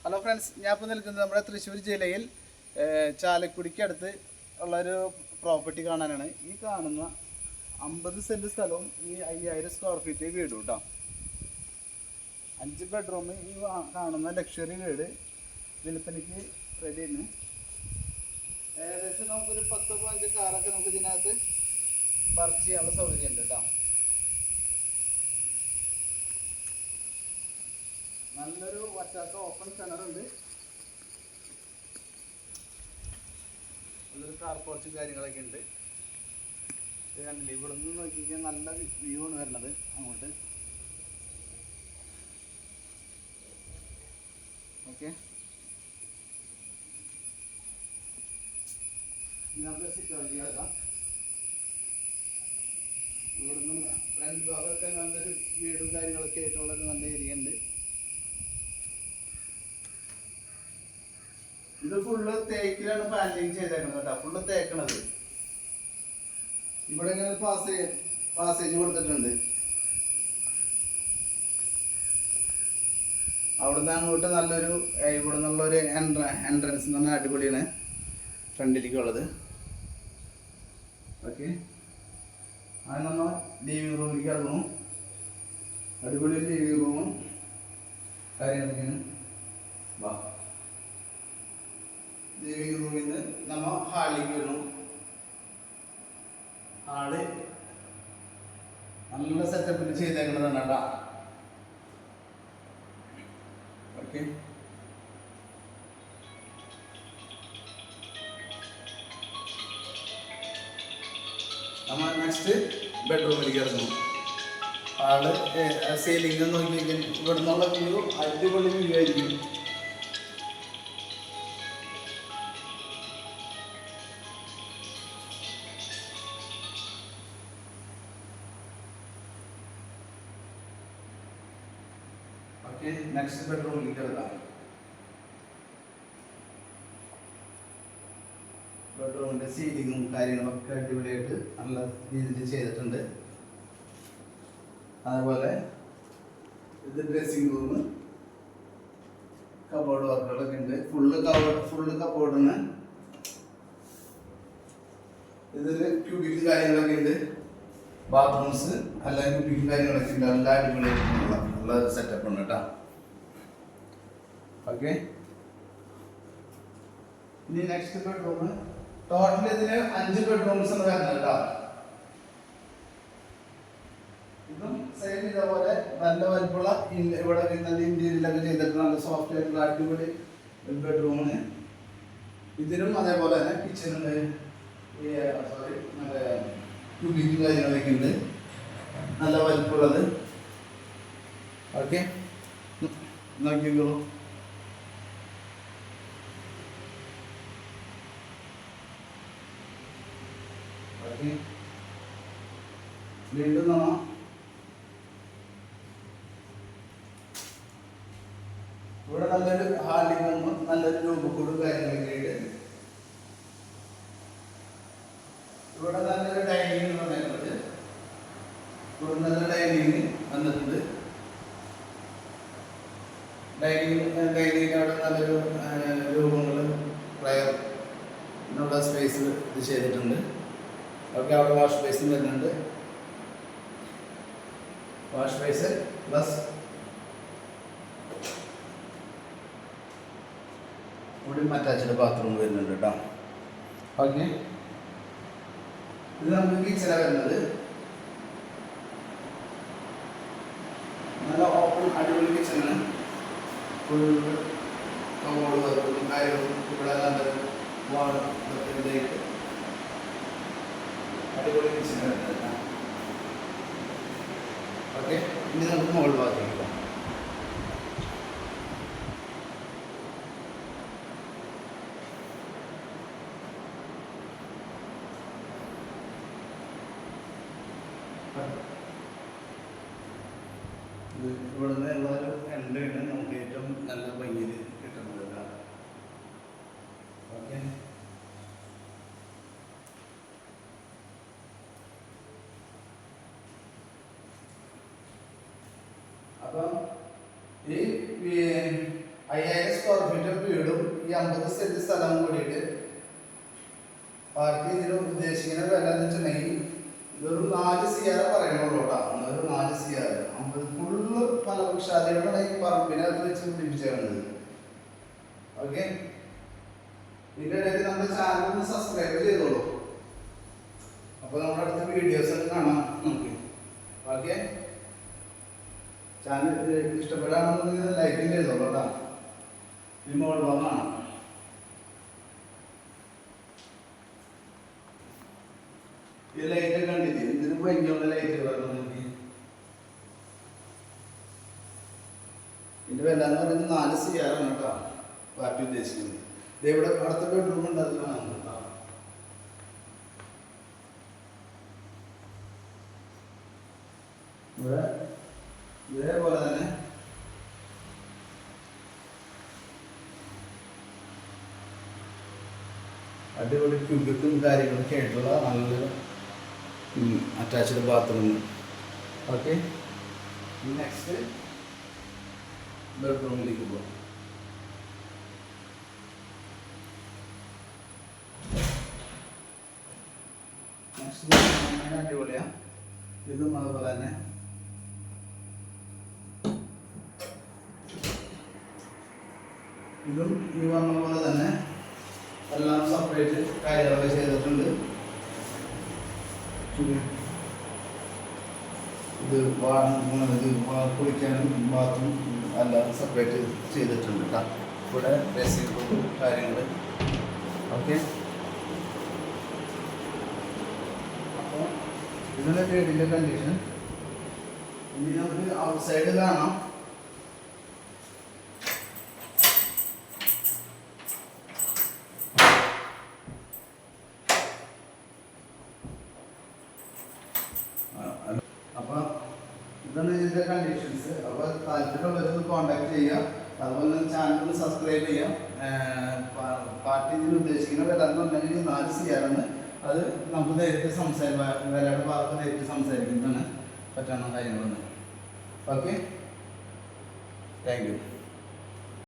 Hello friends ഞാൻ ഇപ്പോൾ നിൽക്കുന്നത് നമ്മുടെ തൃശ്ശൂർ ജില്ലയിൽ ചാലക്കുടിക്ക് അടുത്ത് ഉള്ളൊരു പ്രോപ്പർട്ടി കാണാനാണ്. ഈ കാണുന്ന അമ്പത് സെന്റ് സ്ഥലവും ഈ അയ്യായിരം സ്ക്വയർ ഫീറ്റ് വീടും കേട്ടോ അഞ്ച് ബെഡ്റൂം ഈ കാണുന്ന ലക്ഷറി വീട് വിൽപ്പനയ്ക്ക് റെഡിയാണ് ഏകദേശം നമുക്കൊരു പത്ത് പതിനഞ്ച് കാറൊക്കെ നമുക്ക് ഇതിനകത്ത് പാർക്ക് ചെയ്യാനുള്ള സൗകര്യമുണ്ട് കേട്ടോ നല്ലൊരു വറ്റാത്ത ഓപ്പൺ കിണറുണ്ട് നല്ലൊരു കാർ പോർച്ചും കാര്യങ്ങളൊക്കെ ഉണ്ട്. ഇത് ഇവിടെ നിന്ന് നോക്കിക്കഴിഞ്ഞാൽ നല്ല വ്യൂ ആണ് വരുന്നത് അങ്ങോട്ട്. ഓക്കെ ഔട്ട് ചെയ്യാം ഇവിടുന്ന് ഫ്രണ്ട് ഭാഗമൊക്കെ നല്ലൊരു വീടും കാര്യങ്ങളൊക്കെ ആയിട്ടുള്ളൊരു നല്ല ഏരിയ ഉണ്ട് ഇത് ഫുള്ള് തേക്കിലാണ് പാൻഡിങ് ചെയ്തേക്കുന്നത് കേട്ടോ. ഫുള്ള് തേക്കണത്. ഇവിടെ ഇങ്ങനെ പാസ് പാസേജ് കൊടുത്തിട്ടുണ്ട്. അവിടുന്ന് അങ്ങോട്ട് നല്ലൊരു ഇവിടെ നിന്നുള്ളൊരു എൻട്ര എൻട്രൻസ് എന്ന് പറഞ്ഞാൽ അടിപൊളിയാണ് ഫ്രണ്ടിലേക്കുള്ളത് ഓക്കെ അത് നമ്മൾ ലിവിങ് റൂമിലേക്ക് ഇറങ്ങും. അടിപൊളി ലിവിങ് റൂമും കാര്യങ്ങളൊക്കെയാണ് വാ ലിവിങ് നമ്മൾ ഹാളിലേക്ക് വരുന്നു. ഹാൾ നല്ല സെറ്റപ്പിൽ ചെയ്തേക്കുന്നതാണ് കേട്ടോ. ഓക്കെ നമ്മൾ നെക്സ്റ്റ് ബെഡ്റൂമിലേക്ക് ഇറങ്ങും ആൾ സീലിംഗ് നോക്കി ഇവിടെ നിന്നുള്ള വ്യൂ അടിപൊളി വ്യൂ ആയിരിക്കും. ഓക്കെ നെക്സ്റ്റ് ബെഡ്റൂമിലേക്ക് का ബെഡ്റൂമിന്റെ സീലിങ്ങും കാര്യങ്ങളൊക്കെ അടിപൊളിയായിട്ട് നല്ല രീതിയിൽ ചെയ്തിട്ടുണ്ട്. അതുപോലെ ഇത് ഡ്രസ്സിംഗ് റൂം കബോർഡ് വർക്കുകളൊക്കെ ഉണ്ട്. ഫുള്ള് കബോർഡ് ഫുള്ള് കബോർഡിന് ഇതിൽ ക്യൂബിക് കാര്യങ്ങളൊക്കെ ഉണ്ട്. ബാത്റൂംസ് എല്ലാം ക്യൂബിക് കാര്യങ്ങളൊക്കെ ഉണ്ട്. നല്ല അടിപൊളിയായിട്ടുള്ള നല്ല സെറ്റപ്പ് ഉണ്ട് കേട്ടോ ഓക്കെ ഇനി നെക്സ്റ്റ് ബെഡ്റൂം ടോട്ടൽ ഇതിന് അഞ്ച് ബെഡ്റൂംസ് ആണ് വരുന്നത് കേട്ടോ ഇതും സെയിം ഇതേപോലെ നല്ല വലുപ്പുള്ള ഇവിടെ നല്ല ഇന്റീരിയലൊക്കെ ചെയ്തിട്ട് നല്ല സോഫ്റ്റ് ആയിട്ടുള്ള അടിപൊളി ബെഡ്റൂമാണ് ഇതിനും അതേപോലെ തന്നെ കിച്ചണുണ്ട് സോറി നല്ല ക്യൂബിക്കും കാര്യങ്ങളൊക്കെ ഉണ്ട്. നല്ല വലിപ്പമുള്ളത് ഓക്കെ നോക്കിക്കോളൂ ഓക്കെ വീണ്ടും നമ്മ ഇവിടെ നല്ലൊരു ഹാളിംഗ് നല്ലൊരു രൂപക്കൂടും കാര്യങ്ങളൊക്കെ ഉണ്ട് ഇവിടെ നല്ലൊരു അവിടെ നല്ലൊരു രൂപങ്ങൾ പ്രയർ എന്നുള്ള സ്പേസ് ഇത് ചെയ്തിട്ടുണ്ട്. ഓക്കെ അവിടെ വാഷ് ബേസിൻ വരുന്നുണ്ട് വാഷ് ബേസ് പ്ലസ് ഇവിടെ അറ്റാച്ച്ഡ് ബാത്റൂം വരുന്നുണ്ട് കേട്ടോ ഓക്കെ ഇത് നമുക്ക് കിച്ചണ വരുന്നത്. നല്ല ഓപ്പൺ അടിപൊളി കിച്ചണാണ് കബോർഡ് വർക്കും കാര്യങ്ങളും ഇവിടെ നല്ലൊരു വാൾ ഇതായിട്ട് അടിപൊളി കിച്ചണ വരുന്നത് കേട്ടോ ഓക്കെ? ഇനി നമുക്ക് മുകൾ ഭാഗത്തേക്ക് ഇവിടുന്ന് ഉള്ളൊരു എൻട്രിയാണ് നമുക്ക് ഏറ്റവും നല്ല ഭംഗിയിൽ കിട്ടുന്നത് കേട്ടോ ഓക്കെ. അപ്പം ഈ അയ്യായിരം സ്ക്വയർ ഫീറ്റ് വീടും ഈ അമ്പത് സെന്റ് സ്ഥലവും കൂടിയിട്ട് പാർട്ടി ഇതിന് ഉദ്ദേശിക്കുന്ന വില എന്ന് വെച്ചിട്ടുണ്ടെങ്കിൽ ഇതൊരു നാല് സിയാറ പറയണുള്ളൂ കേട്ടോ ഒരു നാല് സിയാറ് അമ്പത് ഫുള്ള് ഫലവൃക്ഷാദികളാണ് ഈ പറമ്പിനകത്ത് വെച്ച് പിടിപ്പിച്ചത് ഓക്കെ ഇതിന്റെ ഇടയ്ക്ക് നമ്മുടെ ചാനൽ ഒന്ന് സബ്സ്ക്രൈബ് ചെയ്തോളൂ. അപ്പോൾ നമ്മുടെ അടുത്ത വീഡിയോസ് ഒക്കെ കാണാം നമുക്ക്. ഓക്കെ ചാനൽ ഇഷ്ടപ്പെടാണെന്നുണ്ടെങ്കിൽ ലൈക്കും ചെയ്തോളൂ കേട്ടോ. മോൾ ഭാഗമാണ് ഈ ലൈറ്റ് കണ്ടില്ലേ? ഇതിന് ഭംഗിയുള്ള ലൈറ്റുകളാണ് ഇതിന്റെ വില എന്ന് പറയുന്നത് നാല് സിയാറാണ് കേട്ടോ. പാർട്ടി ഉദ്ദേശിക്കുന്നത്. ദേ ഇവിടെ അടുത്ത ബെഡ്റൂം ഉണ്ട് അതിലാണ് ഇവിടെ ഇതേപോലെ തന്നെ അടിപൊളി ക്യൂബിക്കും കാര്യങ്ങളൊക്കെ ആയിട്ടുള്ള നല്ല അറ്റാച്ച്ഡ് ബാത്റൂം ഓക്കെ നെക്സ്റ്റ് ബെഡ്റൂമിലേക്ക് പോകാം. നെക്സ്റ്റ് അടിപൊളിയാണ് ഇതും അതുപോലെ തന്നെ. ഇതും ഈ പറഞ്ഞ പോലെ തന്നെ എല്ലാം സെപ്പറേറ്റ് കാര്യങ്ങളൊക്കെ ചെയ്തിട്ടുണ്ട്. ഇത് ഇത് കുളിക്കാനും ബാത്തും എല്ലാം സെപ്പറേറ്റ് ചെയ്തിട്ടുണ്ട് കേട്ടോ ഇവിടെ ബേസിക് കാര്യങ്ങൾ ഓക്കെ അപ്പോൾ ഇതിന്റെ വീടിന്റെ കണ്ടീഷൻ ഇനി നമുക്ക് ഔട്ട്സൈഡ് കാണാം അപ്പൊ ഇതാണ് ഇതിന്റെ കണ്ടീഷൻസ് അപ്പൊ താല്പര്യമുള്ളവരൊന്ന് കോൺടാക്ട് ചെയ്യുക. അതുപോലെ തന്നെ ഒന്ന് സബ്സ്ക്രൈബ് ചെയ്യാം പാർട്ടി ഇതിന് ഉദ്ദേശിക്കുന്ന വില എന്നുണ്ടെങ്കിൽ നാല് സിയാറാണ് അത് നമുക്ക് നേരിട്ട് സംസാരിക്കാം വിലയുടെ ഭാഗത്ത് നേരിട്ട് സംസാരിക്കുന്നതാണ് പറ്റുന്ന കാര്യങ്ങളൊന്നും. Okay thank you